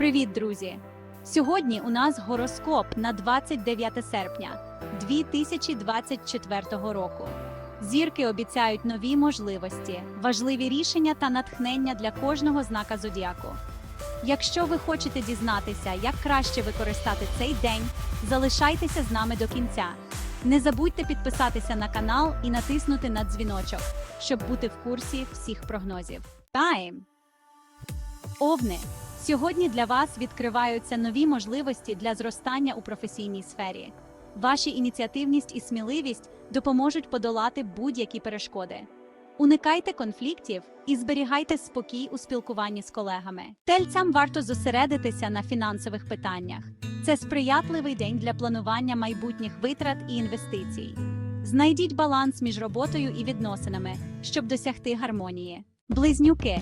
Привіт, друзі! Сьогодні у нас гороскоп на 29 серпня 2024 року. Зірки обіцяють нові можливості, важливі рішення та натхнення для кожного знака зодіаку. Якщо ви хочете дізнатися, як краще використати цей день, залишайтеся з нами до кінця. Не забудьте підписатися на канал і натиснути на дзвіночок, щоб бути в курсі всіх прогнозів. Тайм! Овни! Сьогодні для вас відкриваються нові можливості для зростання у професійній сфері. Ваші ініціативність і сміливість допоможуть подолати будь-які перешкоди. Уникайте конфліктів і зберігайте спокій у спілкуванні з колегами. Тельцям варто зосередитися на фінансових питаннях. Це сприятливий день для планування майбутніх витрат і інвестицій. Знайдіть баланс між роботою і відносинами, щоб досягти гармонії. Близнюки.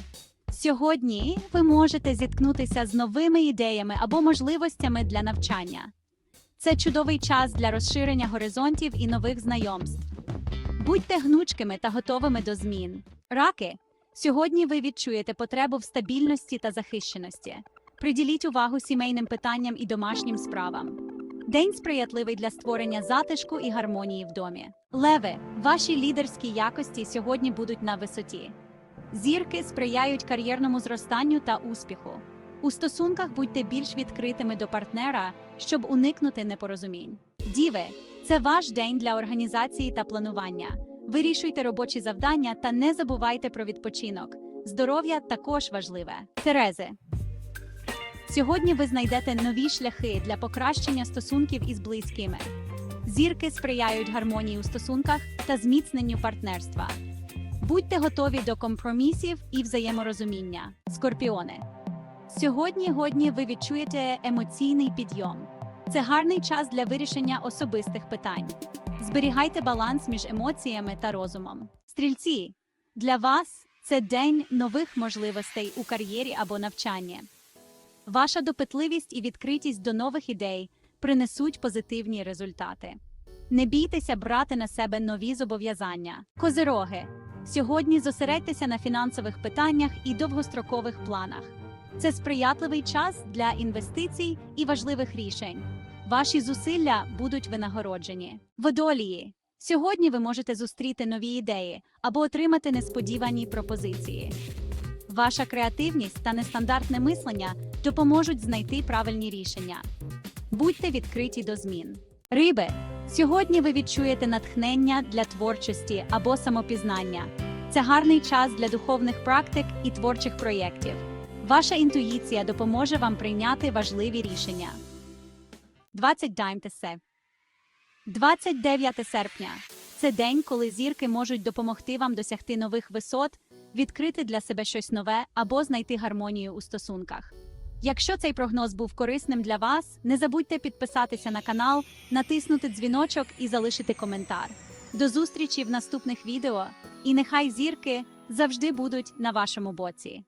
Сьогодні ви можете зіткнутися з новими ідеями або можливостями для навчання. Це чудовий час для розширення горизонтів і нових знайомств. Будьте гнучкими та готовими до змін. Раки. Сьогодні ви відчуєте потребу в стабільності та захищеності. Приділіть увагу сімейним питанням і домашнім справам. День сприятливий для створення затишку і гармонії в домі. Леви, ваші лідерські якості сьогодні будуть на висоті. Зірки сприяють кар'єрному зростанню та успіху. У стосунках будьте більш відкритими до партнера, щоб уникнути непорозумінь. Діви, це ваш день для організації та планування. Вирішуйте робочі завдання та не забувайте про відпочинок. Здоров'я також важливе. Терези. Сьогодні ви знайдете нові шляхи для покращення стосунків із близькими. Зірки сприяють гармонії у стосунках та зміцненню партнерства. Будьте готові до компромісів і взаєморозуміння. Скорпіони. Сьогодні годні ви відчуєте емоційний підйом. Це гарний час для вирішення особистих питань. Зберігайте баланс між емоціями та розумом. Стрільці. Для вас це день нових можливостей у кар'єрі або навчанні. Ваша допитливість і відкритість до нових ідей принесуть позитивні результати. Не бійтеся брати на себе нові зобов'язання. Козироги. Сьогодні зосередьтеся на фінансових питаннях і довгострокових планах. Це сприятливий час для інвестицій і важливих рішень. Ваші зусилля будуть винагороджені. Водолії. Сьогодні ви можете зустріти нові ідеї або отримати несподівані пропозиції. Ваша креативність та нестандартне мислення допоможуть знайти правильні рішення. Будьте відкриті до змін. Риби. Сьогодні ви відчуєте натхнення для творчості або самопізнання. Це гарний час для духовних практик і творчих проєктів. Ваша інтуїція допоможе вам прийняти важливі рішення. 20 Даймтесе 29 серпня. Це день, коли зірки можуть допомогти вам досягти нових висот, відкрити для себе щось нове або знайти гармонію у стосунках. Якщо цей прогноз був корисним для вас, не забудьте підписатися на канал, натиснути дзвіночок і залишити коментар. До зустрічі в наступних відео, і нехай зірки завжди будуть на вашому боці.